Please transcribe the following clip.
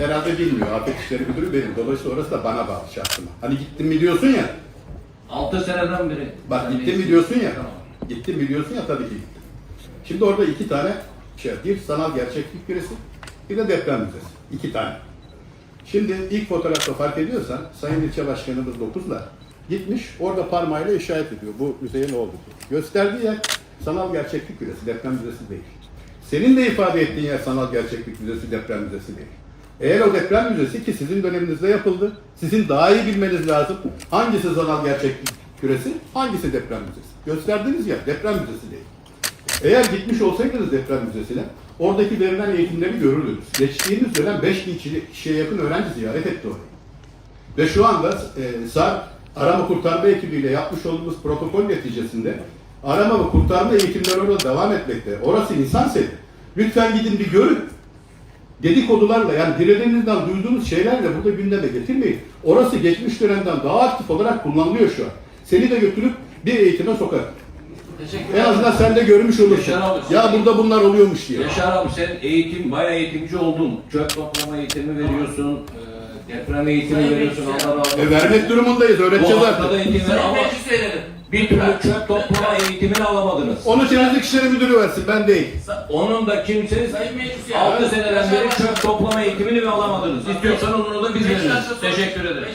Herhalde bilmiyor. Afet İşleri Müdürü benim. Dolayısıyla orası da bana bağlı şahsıma. Hani gittim mi diyorsun ya. 6 seneden beri. Bak gittim mi diyorsun ya. Tamam. Gittim mi diyorsun ya tabii ki gittim. Şimdi orada iki tane şey, bir sanal gerçeklik küresi, bir de deprem müzesi. İki tane. Şimdi ilk fotoğrafta fark ediyorsan Sayın İlçe Başkanımız Dokuz'la gitmiş orada parmağıyla işaret ediyor. Bu müzeye ne oldu diye. Gösterdiği yer sanal gerçeklik küresi, deprem müzesi değil. Senin de ifade ettiğin yer sanal gerçeklik müzesi, deprem müzesi değil. Eğer o deprem müzesi ki sizin döneminizde yapıldı, sizin daha iyi bilmeniz lazım hangisi sanal gerçeklik küresi, hangisi deprem müzesi. Gösterdiğiniz yer deprem müzesi değil. Eğer gitmiş olsaydınız deprem müzesine, oradaki verilen eğitimleri görürdünüz. Geçtiğimiz dönem 5 bin kişi- kişiye yakın öğrenci ziyaret etti orayı. Ve şu anda e, SAR arama kurtarma ekibiyle yapmış olduğumuz protokol neticesinde arama ve kurtarma eğitimleri orada devam etmekte. Orası insan seti. Lütfen gidin bir görün. Dedikodularla yani dilerinizden duyduğunuz şeylerle burada gündeme getirmeyin. Orası geçmiş dönemden daha aktif olarak kullanılıyor şu an. Seni de götürüp bir eğitime sokar. Teşekkür En azından sen de görmüş olursun. Yaşar abi, Ya sen- burada bunlar oluyormuş diye. Yaşar abi sen eğitim, bayağı eğitimci oldun. Çöp toplama eğitimi veriyorsun. e, Deprem eğitimi veriyorsun. Allah razı olsun. E vermek durumundayız, Bu öğreteceğiz haftada artık. eğitim ver Sayın ama Meclis üyeleri. Bir türlü çöp toplama eğitimini alamadınız. Onu temizlik işleri müdürü versin, ben değil. Onun da kimse Sayın Meclis üyeleri. 6 seneden beri çöp toplama eğitimini mi alamadınız? İstiyorsan onu da biz veririz. Teşekkür ederim.